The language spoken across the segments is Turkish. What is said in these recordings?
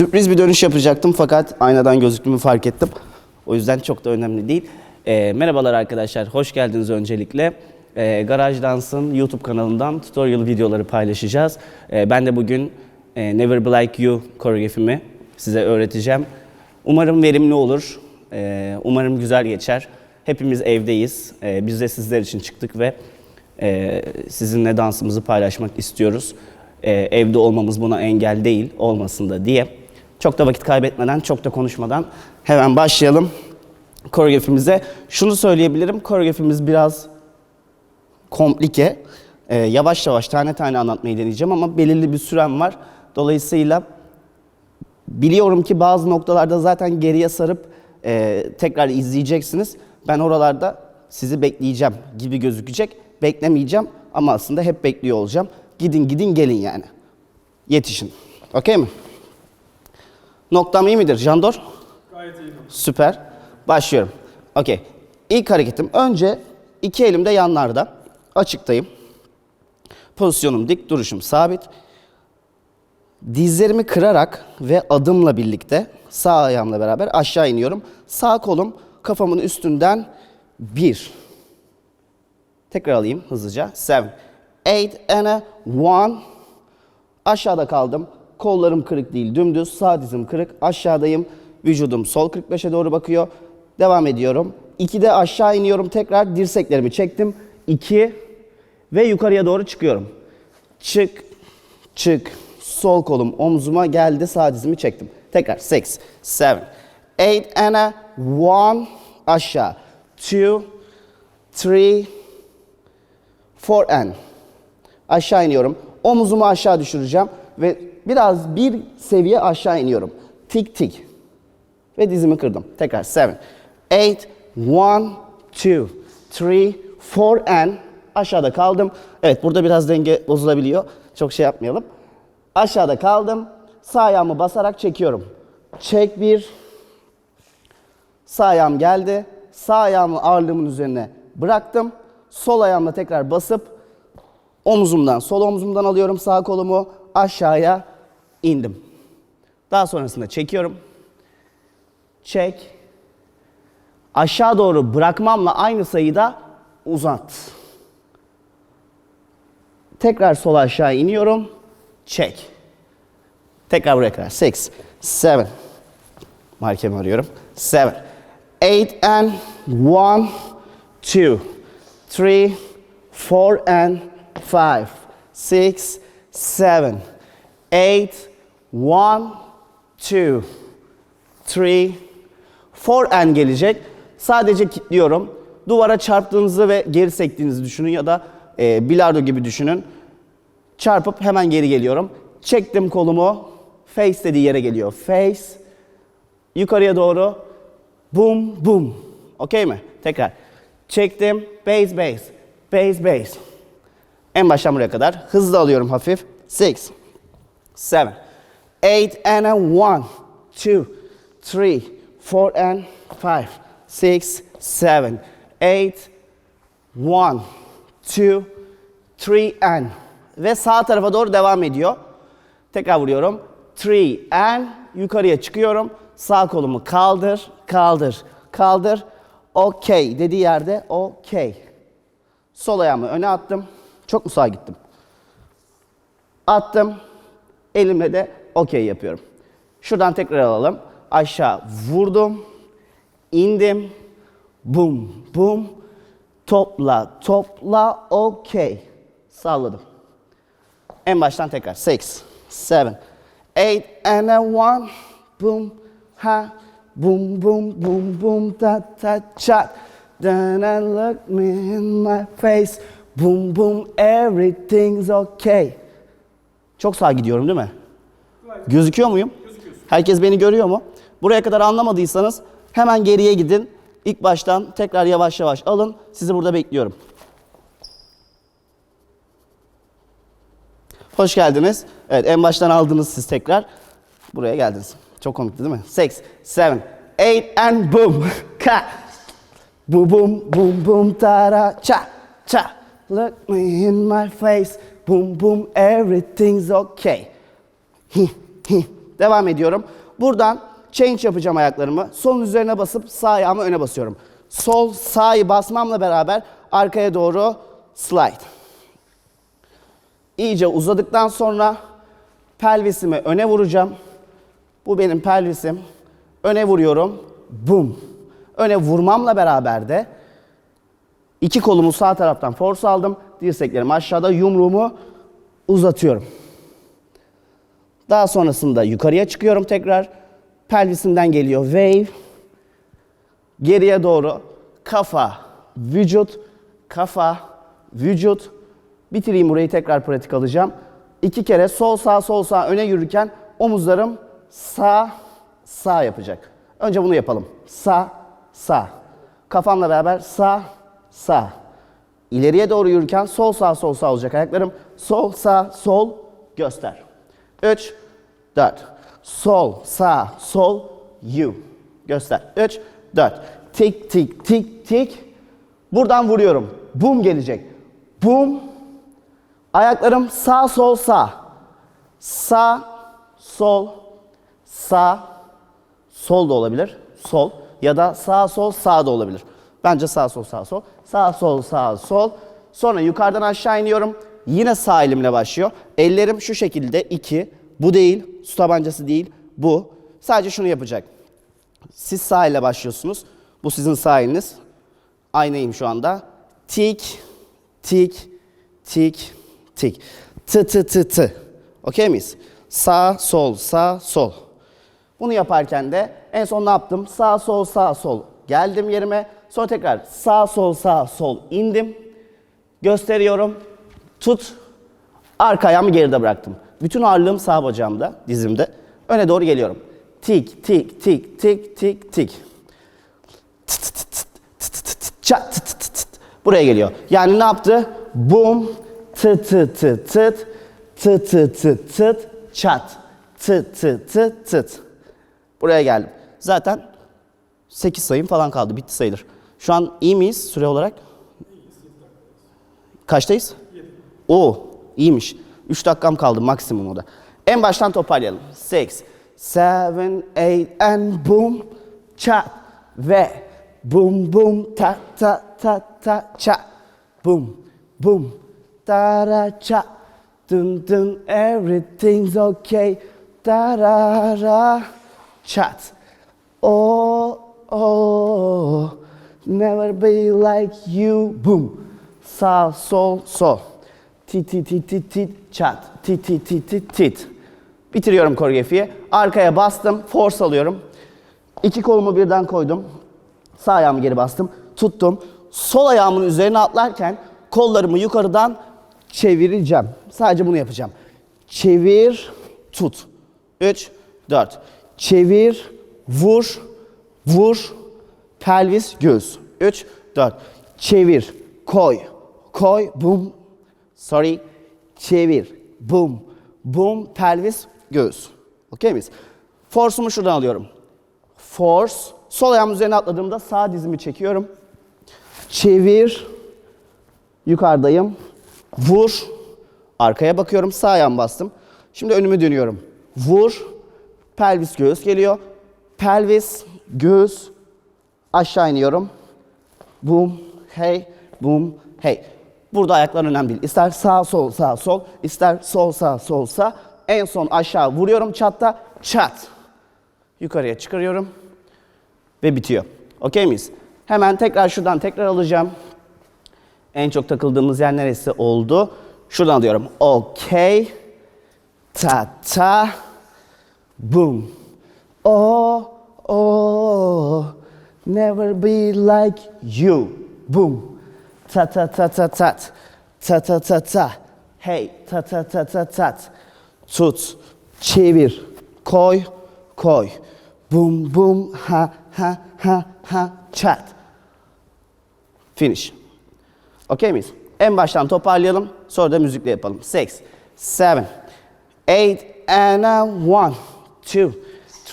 Sürpriz bir dönüş yapacaktım fakat aynadan gözüktüğümü fark ettim. O yüzden çok da önemli değil. Ee, merhabalar arkadaşlar, hoş geldiniz öncelikle. Ee, Garaj Dans'ın YouTube kanalından tutorial videoları paylaşacağız. Ee, ben de bugün e, Never Be Like You koreografimi size öğreteceğim. Umarım verimli olur, Ee, umarım güzel geçer. Hepimiz evdeyiz, Ee, biz de sizler için çıktık ve e, sizinle dansımızı paylaşmak istiyoruz. Ee, evde olmamız buna engel değil, olmasın da diye. Çok da vakit kaybetmeden, çok da konuşmadan hemen başlayalım koreografimize. Şunu söyleyebilirim, koreografimiz biraz komplike. Ee, yavaş yavaş tane tane anlatmayı deneyeceğim ama belirli bir sürem var. Dolayısıyla biliyorum ki bazı noktalarda zaten geriye sarıp e, tekrar izleyeceksiniz. Ben oralarda sizi bekleyeceğim gibi gözükecek. Beklemeyeceğim ama aslında hep bekliyor olacağım. Gidin gidin gelin yani. Yetişin. Okey mi? Noktam iyi midir Jandor? Gayet iyi. Süper. Başlıyorum. Okey. İlk hareketim. Önce iki elim de yanlarda. Açıktayım. Pozisyonum dik, duruşum sabit. Dizlerimi kırarak ve adımla birlikte sağ ayağımla beraber aşağı iniyorum. Sağ kolum kafamın üstünden bir. Tekrar alayım hızlıca. Seven, eight and a one. Aşağıda kaldım. Kollarım kırık değil, dümdüz. Sağ dizim kırık. Aşağıdayım. Vücudum sol 45'e doğru bakıyor. Devam ediyorum. 2'de aşağı iniyorum. Tekrar dirseklerimi çektim. 2 ve yukarıya doğru çıkıyorum. Çık, çık. Sol kolum omzuma geldi. Sağ dizimi çektim. Tekrar. 6, 7, 8 and a 1. Aşağı. 2, 3, 4 and. Aşağı iniyorum. Omuzumu aşağı düşüreceğim ve biraz bir seviye aşağı iniyorum. Tik tik. Ve dizimi kırdım. Tekrar 7, 8, 1, 2, 3, 4 and. Aşağıda kaldım. Evet burada biraz denge bozulabiliyor. Çok şey yapmayalım. Aşağıda kaldım. Sağ ayağımı basarak çekiyorum. Çek bir. Sağ ayağım geldi. Sağ ayağımı ağırlığımın üzerine bıraktım. Sol ayağımla tekrar basıp omzumdan, sol omzumdan alıyorum sağ kolumu aşağıya indim. Daha sonrasında çekiyorum. Çek. Aşağı doğru bırakmamla aynı sayıda uzat. Tekrar sol aşağı iniyorum. Çek. Tekrar buraya kadar. 6, 7. Markemi arıyorum. 7, 8 and 1, 2, 3, 4 and 5, 6, 7, 8, 1, 2, 3, 4 and gelecek. Sadece kilitliyorum. Duvara çarptığınızı ve geri sektiğinizi düşünün ya da e, bilardo gibi düşünün. Çarpıp hemen geri geliyorum. Çektim kolumu. Face dediği yere geliyor. Face. Yukarıya doğru. Boom, boom. Okey mi? Tekrar. Çektim. Base, base. Base, base. En baştan buraya kadar. Hızlı alıyorum hafif. 6, 7, 8 and a 1, 2, 3, 4 and 5, 6, 7, 8, 1, 2, 3 and. Ve sağ tarafa doğru devam ediyor. Tekrar vuruyorum. 3 and yukarıya çıkıyorum. Sağ kolumu kaldır, kaldır, kaldır. Okey dediği yerde okey. Sol ayağımı öne attım. Çok mu sağa gittim? Attım. Elimle de okey yapıyorum. Şuradan tekrar alalım. Aşağı vurdum. indim. Bum bum. Topla topla okey. Salladım. En baştan tekrar. 6, 7, 8 and a 1. Boom ha. Boom boom boom boom ta ta cha. Then I look me in my face. Boom boom everything's okay. Çok sağa gidiyorum değil mi? Gözüküyor muyum? Herkes beni görüyor mu? Buraya kadar anlamadıysanız hemen geriye gidin. İlk baştan tekrar yavaş yavaş alın. Sizi burada bekliyorum. Hoş geldiniz. Evet en baştan aldınız siz tekrar. Buraya geldiniz. Çok komikti değil mi? 6, 7, 8 and boom. Ka. Boom boom boom boom ta ra cha cha. Look me in my face. Boom boom everything's okay. Devam ediyorum. Buradan change yapacağım ayaklarımı. Solun üzerine basıp sağ ayağımı öne basıyorum. Sol sağı basmamla beraber arkaya doğru slide. İyice uzadıktan sonra pelvisimi öne vuracağım. Bu benim pelvisim. Öne vuruyorum. Bum. Öne vurmamla beraber de iki kolumu sağ taraftan force aldım. Dirseklerimi aşağıda yumruğumu uzatıyorum. Daha sonrasında yukarıya çıkıyorum tekrar. Pelvisimden geliyor wave. Geriye doğru kafa, vücut, kafa, vücut. Bitireyim burayı tekrar pratik alacağım. İki kere sol sağ sol sağ öne yürürken omuzlarım sağ sağ yapacak. Önce bunu yapalım. Sağ sağ. Kafamla beraber sağ sağ. İleriye doğru yürürken sol sağ sol sağ olacak ayaklarım. Sol sağ sol göster. 3 4 Sol sağ sol you. Göster. 3 4 Tik tik tik tik. Buradan vuruyorum. Bum gelecek. Bum. Ayaklarım sağ sol sağ. Sağ sol sağ sol da olabilir. Sol ya da sağ sol sağ da olabilir. Bence sağ sol sağ sol. Sağ sol sağ sol. Sonra yukarıdan aşağı iniyorum. Yine sağ elimle başlıyor. Ellerim şu şekilde iki. Bu değil. Su tabancası değil. Bu. Sadece şunu yapacak. Siz sağ elle başlıyorsunuz. Bu sizin sağ eliniz. Aynayım şu anda. Tik, tik, tik, tik. Tı tı tı tı. Okey miyiz? Sağ, sol, sağ, sol. Bunu yaparken de en son ne yaptım? Sağ, sol, sağ, sol. Geldim yerime. Sonra tekrar sağ, sol, sağ, sol indim. Gösteriyorum. Tut. Arka ayağımı geride bıraktım. Bütün ağırlığım sağ bacağımda, dizimde. Öne doğru geliyorum. Tik, tik, tik, tik, tik, tik. Buraya geliyor. Yani ne yaptı? Bum, tı tı tı tıt, tı tı tı tıt, çat, tı tı tı tıt. Buraya geldim. Zaten 8 sayım falan kaldı. Bitti sayılır. Şu an iyi miyiz süre olarak? Kaçtayız? Oo, iyiymiş. 3 dakikam kaldı maksimum o da. En baştan toparlayalım. 6, 7, 8 and boom, cha ve boom boom ta ta ta ta cha boom boom ta ra cha dun dun everything's okay ta ra ra chat oh oh never be like you. Boom. Sağ sol sol. Tit tit tit tit tit çat. Tit tit tit tit tit bitiriyorum koreografiyi. Arkaya bastım. Force alıyorum. İki kolumu birden koydum. Sağ ayağımı geri bastım. Tuttum. Sol ayağımın üzerine atlarken kollarımı yukarıdan çevireceğim. Sadece bunu yapacağım. Çevir tut. 3 4 çevir vur vur pelvis göğüs. 3 4 çevir koy. Koy bum. Sorry çevir bum. Bum pelvis göğüs. Okey miyiz? Force'umu şuradan alıyorum. Force sol ayağımın üzerine atladığımda sağ dizimi çekiyorum. Çevir yukarıdayım. Vur arkaya bakıyorum sağ ayağımı bastım. Şimdi önümü dönüyorum. Vur pelvis göğüs geliyor. Pelvis göğüs aşağı iniyorum Boom, hey, boom, hey. Burada ayaklar önemli değil. İster sağ sol sağ sol, ister sol sağ sol sağ. En son aşağı vuruyorum çatta, çat. Yukarıya çıkarıyorum ve bitiyor. Okey miyiz? Hemen tekrar şuradan tekrar alacağım. En çok takıldığımız yer neresi oldu? Şuradan alıyorum. Okey. Ta ta. Boom. Oh, never be like you. Boom. Ta ta ta ta tat. Ta ta ta ta. Hey, ta ta ta ta tat. Tut, çevir, koy, koy. Boom boom ha ha ha ha çat. Finish. Okey miyiz? En baştan toparlayalım. Sonra da müzikle yapalım. 6, 7, 8 and a 1, 2,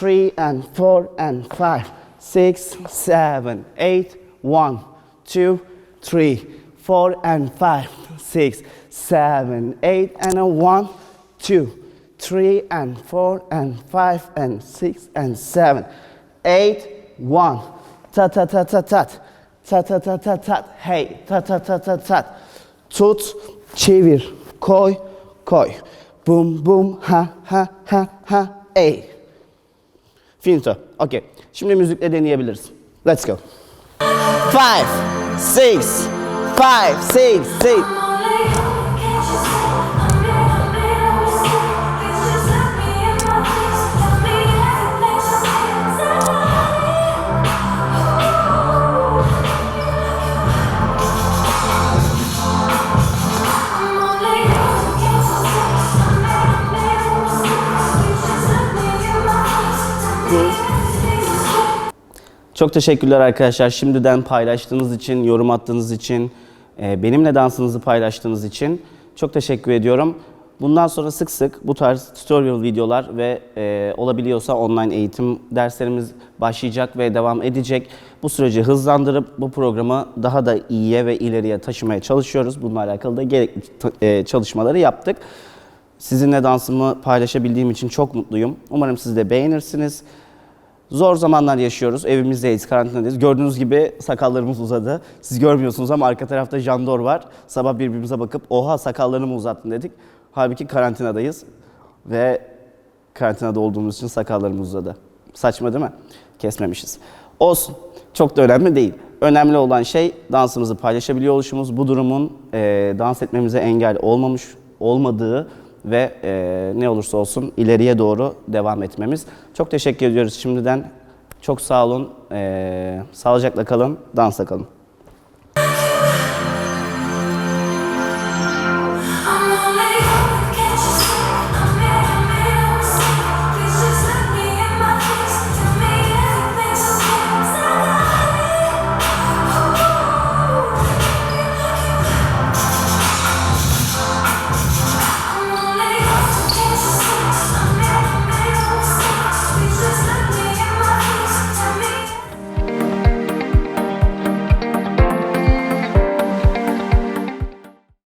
3 and 4 and 5, 6, 7, 8, 1, 2, 3, 4 and 5, 6, 7, 8 and a 1, 2, three and four and five and six and seven, eight, one. Ta ta ta ta tat. Ta ta ta ta tat. Hey, ta ta ta ta tat. Tut, çevir, koy, koy. Bum bum ha ha ha ha ey. Finito. Okay. Şimdi müzikle deneyebiliriz. Let's go. Five, six, five, six, six. Çok teşekkürler arkadaşlar. Şimdiden paylaştığınız için, yorum attığınız için, e, benimle dansınızı paylaştığınız için çok teşekkür ediyorum. Bundan sonra sık sık bu tarz tutorial videolar ve e, olabiliyorsa online eğitim derslerimiz başlayacak ve devam edecek. Bu süreci hızlandırıp bu programı daha da iyiye ve ileriye taşımaya çalışıyoruz. Bununla alakalı da gerekli e, çalışmaları yaptık. Sizinle dansımı paylaşabildiğim için çok mutluyum. Umarım siz de beğenirsiniz. Zor zamanlar yaşıyoruz. Evimizdeyiz, karantinadayız. Gördüğünüz gibi sakallarımız uzadı. Siz görmüyorsunuz ama arka tarafta Jandor var. Sabah birbirimize bakıp oha sakallarını mı uzattın dedik. Halbuki karantinadayız ve karantinada olduğumuz için sakallarımız uzadı. Saçma değil mi? Kesmemişiz. Olsun. Çok da önemli değil. Önemli olan şey dansımızı paylaşabiliyor oluşumuz. Bu durumun e, dans etmemize engel olmamış olmadığı ve e, ne olursa olsun ileriye doğru devam etmemiz. Çok teşekkür ediyoruz şimdiden. Çok sağ olun. E, sağlıcakla kalın, dansa kalın.